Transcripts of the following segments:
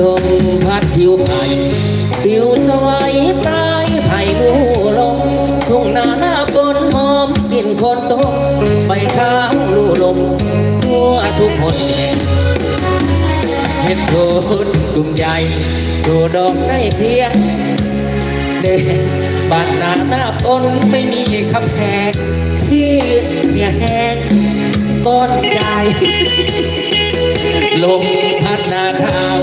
ลมพัดทิวไผ่ปิวสวัยปลายไผ่ลูลงทุ่งนาหน้าบนหอมกลิ่นคนตกใบข้าวลูลมทั่วทุกคนเห็ดโคนกลุ่มใหญ่ดูดอกในเพียงเด็บ้านนาหน้าปนไม่มีคำแขกที่เมียแห้งก้อนใหญ่ลมพัดนาข้าว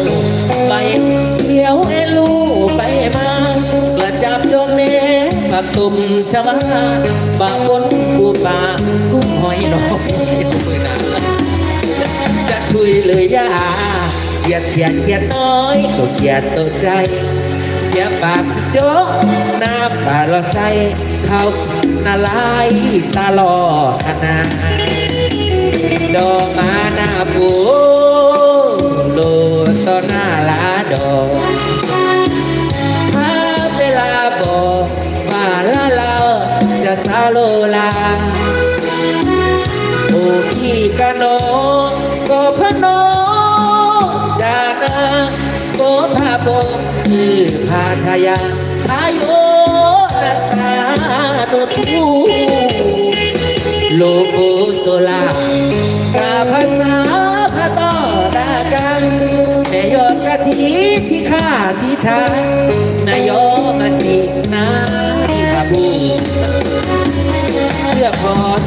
ผักตุ่มชะวาบาบนกูป่ากุ้งหอยน้อยมือนาจะคุยเลยยาเกียดเขียดเขียดน้อยก็เขียดตัวใจ เสียปากโจ๊กหน้าปลาละใสเข้าหน้าลายตาลอขนาด โลลาโอ้พี่กะโนก็พะโนจานาโกพาโบคือพาทายาทายโอนาตาโนทูโลโกโซลากาภาษาพระต่อดากันแม่ยอดกะทิที่ข้าที่ทางนายกมาสินา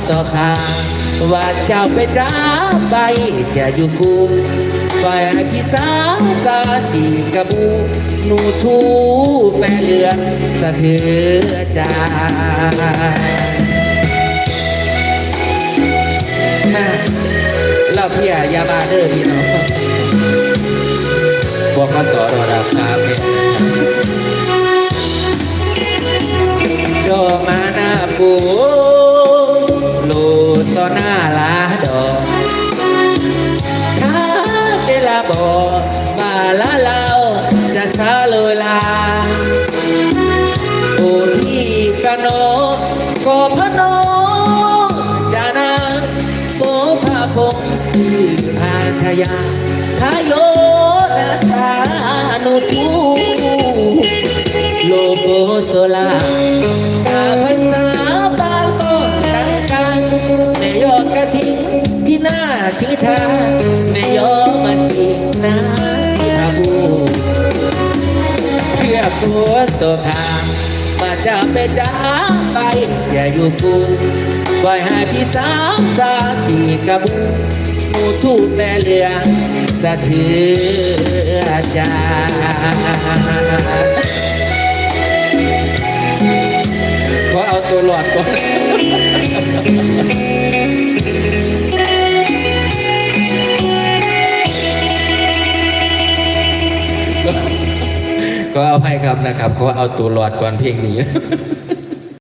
ขอสอคาว่าเจ้าไปจ้าไปจะอยู่กูฝ่ายให้พี่สาวสาสีกระบูหนูทูแฟนเรือนสะเทือใจาเราเพียยาบาเดอร์พี่น้องบอกมาสอนเราคาเนี่ดอกม หน้าลาดอกถ้าเวลาบอกมาละเราจะสาโลลาโอ้ที่กะโนก็พะโนจานาโกพาพงคือพาทยาทายโยนาทานุทูโลโกโซลา ที่หน้าที่ทาในยอมาสินาที่พาบูเพื่อตัวโสภามาจะไปจ้าไปอย่าอยู่กูปล่อยให้พี่สาวสาสีกระบูมูทูบแม่เหลืองสะเทือใจขอเอาตัวหลอดก่อน ก็เอภัยครับนะครับขอเอาตัวหลอดก่อนเพลงนี้